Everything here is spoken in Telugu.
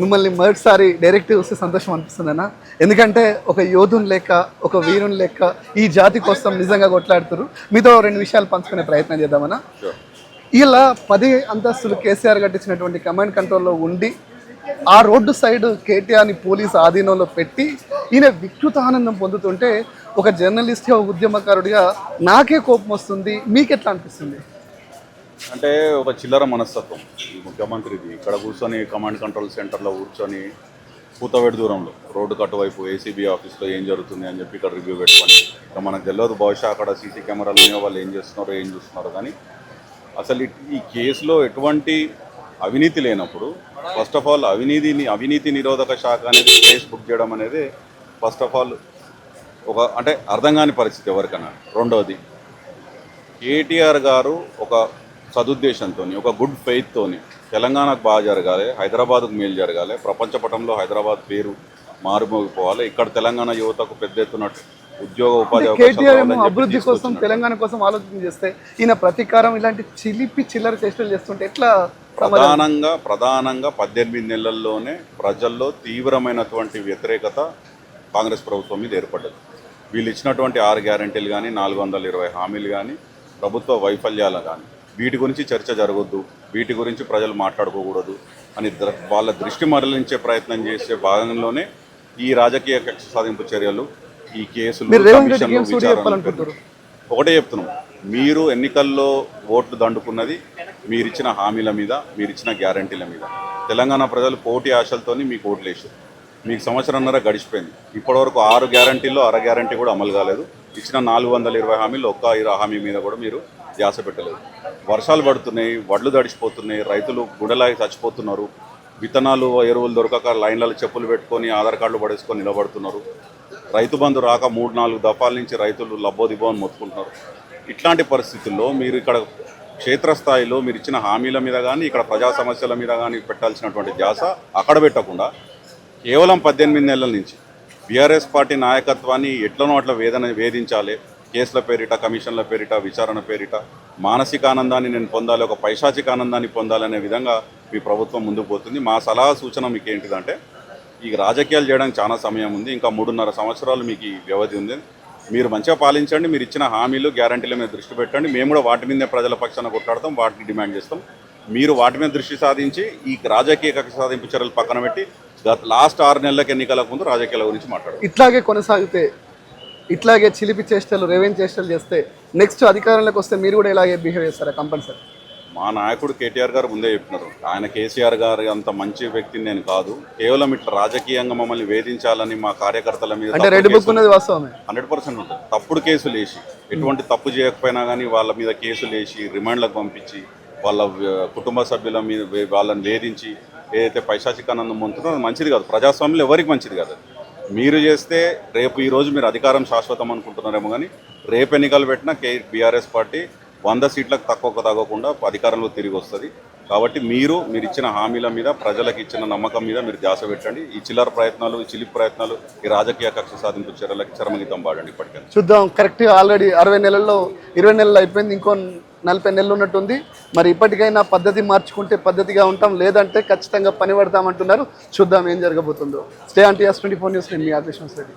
మిమ్మల్ని మొదటిసారి డైరెక్ట్ వస్తే సంతోషం అనిపిస్తుందన్న ఎందుకంటే ఒక యోధుని లెక్క ఒక వీరుని లెక్క ఈ జాతి కోసం నిజంగా కొట్లాడుతారు మీతో రెండు విషయాలు పంచుకునే ప్రయత్నం చేద్దామన్నా. ఇలా పది అంతస్తులు కేసీఆర్ కట్టించినటువంటి కమాండ్ కంట్రోల్లో ఉండి ఆ రోడ్డు సైడ్ కేటీఆర్ని పోలీస్ ఆధీనంలో పెట్టి ఈయన వికృత ఆనందం పొందుతుంటే ఒక జర్నలిస్ట్గా ఒక ఉద్యమకారుడిగా నాకే కోపం వస్తుంది. మీకెట్లా అనిపిస్తుంది? అంటే ఒక చిల్లర మనస్తత్వం ఈ ముఖ్యమంత్రిది. ఇక్కడ కూర్చొని కమాండ్ కంట్రోల్ సెంటర్లో కూర్చొని పూతవేడి దూరంలో రోడ్డు కట్టువైపు ఏసీబీ ఆఫీస్లో ఏం జరుగుతుంది అని చెప్పి ఇక్కడ రివ్యూ పెట్టుకొని ఇక మనకు తెలియదు బహుశా అక్కడ సీసీ కెమెరాలు ఉన్నాయో వాళ్ళు ఏం చేస్తున్నారో ఏం చూస్తున్నారో కానీ అసలు ఈ- ఈ కేసులో ఎటువంటి అవినీతి లేనప్పుడు ఫస్ట్ ఆఫ్ ఆల్ అవినీతిని అవినీతి నిరోధక శాఖ అనేది కేసు బుక్ చేయడం అనేది ఫస్ట్ ఆఫ్ ఆల్ ఒక అంటే అర్థం కాని పరిస్థితి ఎవరికైనా. రెండవది కేటీఆర్ గారు ఒక సదుద్దేశంతో ఒక గుడ్ ఫెయిత్తోని తెలంగాణకు బాగా జరగాలి హైదరాబాద్కు మేలు జరగాలి ప్రపంచ పటంలో హైదరాబాద్ పేరు మారుమోగిపోవాలి ఇక్కడ తెలంగాణ యువతకు పెద్ద ఎత్తున ఉద్యోగ ఉపాధి అభివృద్ధి కోసం. తెలంగాణ కోసం ఆలోచన చేస్తే ఈయన ప్రతీకారం ఇలాంటి చిలిపి చిల్లర చేష్టలు చేస్తుంటే ఎట్లా ప్రధానంగా ప్రధానంగా పద్దెనిమిది నెలల్లోనే ప్రజల్లో తీవ్రమైనటువంటి వ్యతిరేకత కాంగ్రెస్ ప్రభుత్వం మీద ఏర్పడ్డది వీళ్ళు ఇచ్చినటువంటి ఆరు గ్యారంటీలు కానీ నాలుగు వందల ఇరవై హామీలు కానీ ప్రభుత్వ వైఫల్యాలు కానీ వీటి గురించి చర్చ జరగొద్దు వీటి గురించి ప్రజలు మాట్లాడుకోకూడదు అని వాళ్ళ దృష్టి మరలించే ప్రయత్నం చేసే భాగంలోనే ఈ రాజకీయ కక్ష సాధింపు చర్యలు ఈ కేసులు కమిషన్లు, ఒకటే చెప్తున్నాం. మీరు ఎన్నికల్లో ఓట్లు దండుకున్నది మీరిచ్చిన హామీల మీద మీరిచ్చిన గ్యారంటీల మీద. తెలంగాణ ప్రజలు పోటీ ఆశలతోని మీకు ఓట్లు వేసారు మీకు సంవత్సరంన్నర గడిచిపోయింది. ఇప్పటివరకు ఆరు గ్యారంటీల్లో అర గ్యారంటీ కూడా అమలు కాలేదు. ఇచ్చిన నాలుగు వందల ఇరవై హామీలు ఒక్క ఇరవై హామీ మీద కూడా మీరు ధ్యాస పెట్టలేదు. వర్షాలు పడుతున్నాయి వడ్లు తడిచిపోతున్నాయి రైతులు గుడలాగి చచ్చిపోతున్నారు. విత్తనాలు ఎరువులు దొరకక లైన్లలో చెప్పులు పెట్టుకొని ఆధార్ కార్డులు పడేసుకొని నిలబడుతున్నారు. రైతు బంధు రాక మూడు నాలుగు దఫాల నుంచి రైతులు లబ్బోదిబో అని మొత్తుకుంటున్నారు. ఇట్లాంటి పరిస్థితుల్లో మీరు ఇక్కడ క్షేత్రస్థాయిలో మీరు ఇచ్చిన హామీల మీద కానీ ఇక్కడ ప్రజా సమస్యల మీద కానీ పెట్టాల్సినటువంటి ధ్యాస అక్కడ పెట్టకుండా కేవలం పద్దెనిమిది నెలల నుంచి బీఆర్ఎస్ పార్టీ నాయకత్వాన్ని ఎట్లనో అట్లా వేదన వేధించాలి కేసుల పేరిట కమిషన్ల పేరిట విచారణ పేరిట మానసిక ఆనందాన్ని నేను పొందాలి ఒక పైశాచిక ఆనందాన్ని పొందాలనే విధంగా మీ ప్రభుత్వం ముందుకు పోతుంది. మా సలహా సూచన మీకు ఏంటిదంటే ఈ రాజకీయాలు చేయడానికి చాలా సమయం ఉంది. ఇంకా మూడున్నర సంవత్సరాలు మీకు ఈ వ్యవధి ఉంది. మీరు మంచిగా పాలించండి మీరు ఇచ్చిన హామీలు గ్యారంటీల మీద దృష్టి పెట్టండి. మేము కూడా వాటి మీదే ప్రజల పక్షాన కొట్లాడతాం వాటిని డిమాండ్ చేస్తాం. మీరు వాటి మీద దృష్టి సాధించి ఈ రాజకీయ కక్ష సాధింపు చర్యలు పక్కన పెట్టి గత లాస్ట్ ఆరు నెలలకు ఎన్నికలకు ముందు రాజకీయాల గురించి మాట్లాడారు ఇట్లాగే కొనసాగితే ఇట్లాగే చిలిపి చేష్టలు రేవెన్ చేష్టలు చేస్తే నెక్స్ట్ అధికారంలోకి వస్తే మీరు కూడా ఇలాగే బిహేవ్ చేస్తారా కంపల్సరీ మా నాయకుడు కేటీఆర్ గారు ముందే చెప్పినారు. ఆయన కేసీఆర్ గారు అంత మంచి వ్యక్తిని నేను కాదు. కేవలం ఇట్లా రాజకీయంగా మమ్మల్ని వేధించాలని మా కార్యకర్తల మీద హండ్రెడ్ పర్సెంట్ ఉంటుంది. తప్పుడు కేసులు వేసి ఎటువంటి తప్పు చేయకపోయినా కానీ వాళ్ళ మీద కేసులు వేసి రిమాండ్లకు పంపించి వాళ్ళ కుటుంబ సభ్యుల మీద వాళ్ళని వేధించి ఏదైతే పైశాచికానందం పొందుతుందో అది మంచిది కాదు. ప్రజాస్వామ్యంలో ఎవరికి మంచిది కాదు. మీరు చేస్తే రేపు ఈరోజు మీరు అధికారం శాశ్వతం అనుకుంటున్నారేమో కానీ రేపు ఎన్నికలు పెట్టిన కే బీఆర్ఎస్ పార్టీ వంద సీట్లకు తక్కువ తగ్గకుండా అధికారంలో తిరిగి వస్తుంది. కాబట్టి మీరు మీరు ఇచ్చిన హామీల మీద ప్రజలకు ఇచ్చిన నమ్మకం మీద మీరు ధ్యాస పెట్టండి. ఈ చిల్లర ప్రయత్నాలు ఈ చిలిపి ప్రయత్నాలు ఈ రాజకీయ కక్ష సాధింపు చర్యలకి చరమగీతం పాడండి ఇప్పటికే చూద్దాం. కరెక్ట్గా ఆల్రెడీ అరవై నెలల్లో ఇరవై నెలలు అయిపోయింది. ఇంకో నలభై నెలలు ఉన్నట్టుంది. మరి ఇప్పటికైనా పద్ధతి మార్చుకుంటే పద్ధతిగా ఉంటాం లేదంటే ఖచ్చితంగా పని పడతామంటున్నారు. చూద్దాం ఏం జరగబోతుందో. స్టే అంటే ఎస్ ట్వంటీ ఫోర్ న్యూస్ నేను మీ ఆదేశం రెడ్డి